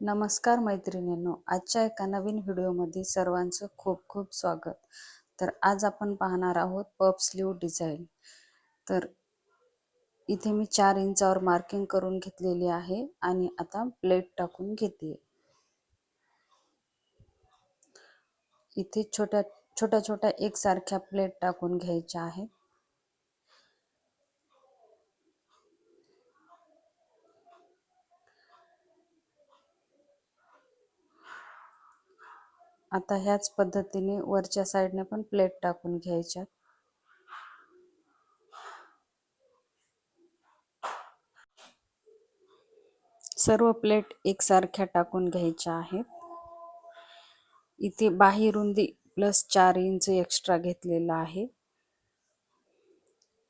नमस्कार मैत्रिणींनो आजच्या एका नवीन व्हिडिओमध्ये सर्वांचं खूप खूप स्वागत. तर आज आपण पाहणार आहोत पप स्लीव डिझाईन. तर इथे मी चार इंचावर मार्किंग करून घेतलेली आहे आणि आता प्लेट टाकून घेते. इथे छोट्या छोट्या छोट्या एकसारख्या प्लेट टाकून घ्यायच्या आहेत. आता ह्याच पद्धतीने वरच्या साईडने पण प्लेट टाकून घ्यायच्या सर्व प्लेट एकसारख्या टाकून घ्यायच्या आहेत. इथे बाही रुंदी प्लस चार इंच एक्स्ट्रा घेतलेला आहे.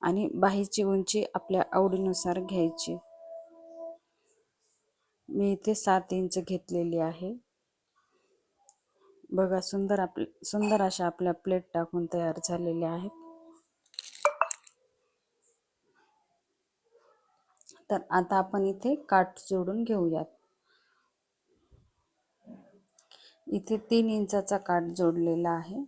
आणि बाहीची उंची आपल्या आवडीनुसार घ्यायची. मी इथे सात इंच घेतलेली आहे. बघा सुंदर आपले सुंदर अशा आपल्या प्लेट टाकून तयार झालेल्या आहेत. तर आता आपण इथे काठ जोडून घेऊयात. इथे तीन इंचाचा काठ जोडलेला आहे.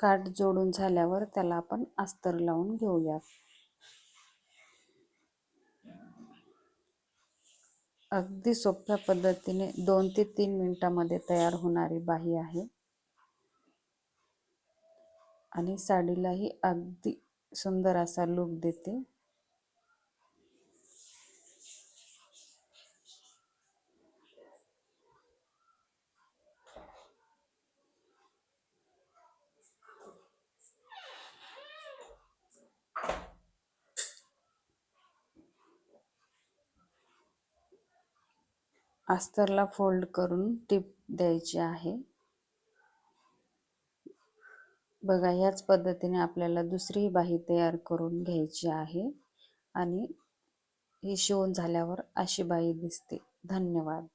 काठ जोडून झाल्यावर त्याला आपण अस्तर लावून घेऊयात. अगदी सोप्या पद्धतीने दोन ते तीन मिनिटामध्ये तयार होणारी बाही आहे. आणि साडीलाही अगदी सुंदर असा लुक देते. अस्तरला फोल्ड करून टिप द्यायची आहे. बघा ह्याच पद्धतीने आपल्याला दुसरी बाही तयार करून घ्यायची आहे आणि ही शिवून झाल्यावर अशी बाई दिसते. धन्यवाद.